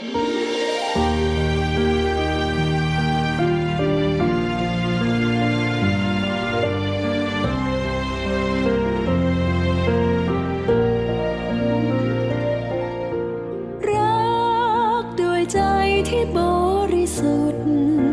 รักดยใจที่บริสุทธิ์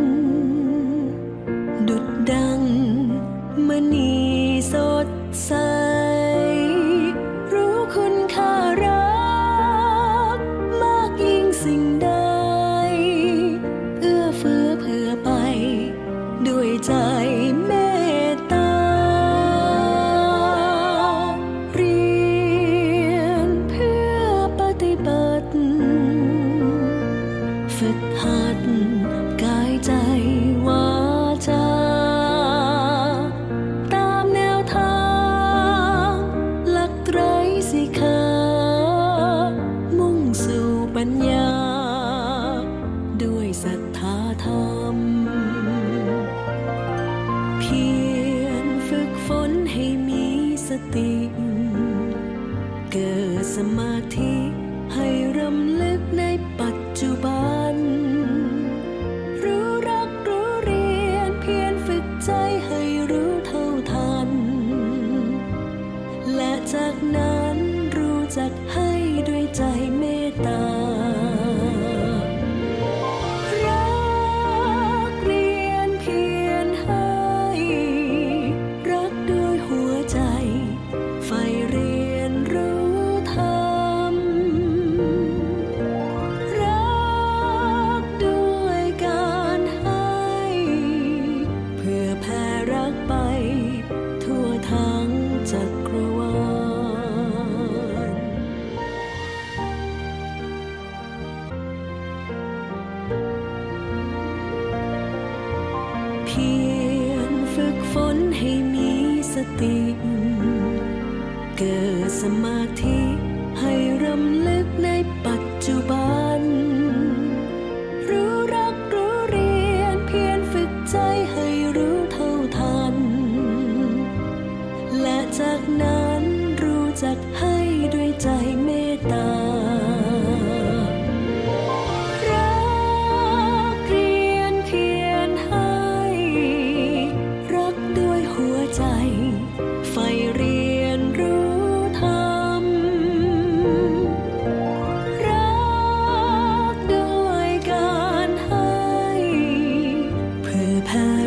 ฝึกหัดกายใจวาจาตามแนวทางหลักไตรสิกขามุ่งสู่ปัญญา ด้วยศรัทธาธรรม เพียรฝึกฝนให้มีสติ เกิดสมาธิให้รำลึกใน เพียรฝึกฝนให้มีสติ เกิดสมาธิให้รำลึกในปัจจุบัน รู้รักรู้เรียนเพียรฝึกใจให้รู้เท่าทัน และจากนั้นรู้จักให้ด้วยใจ had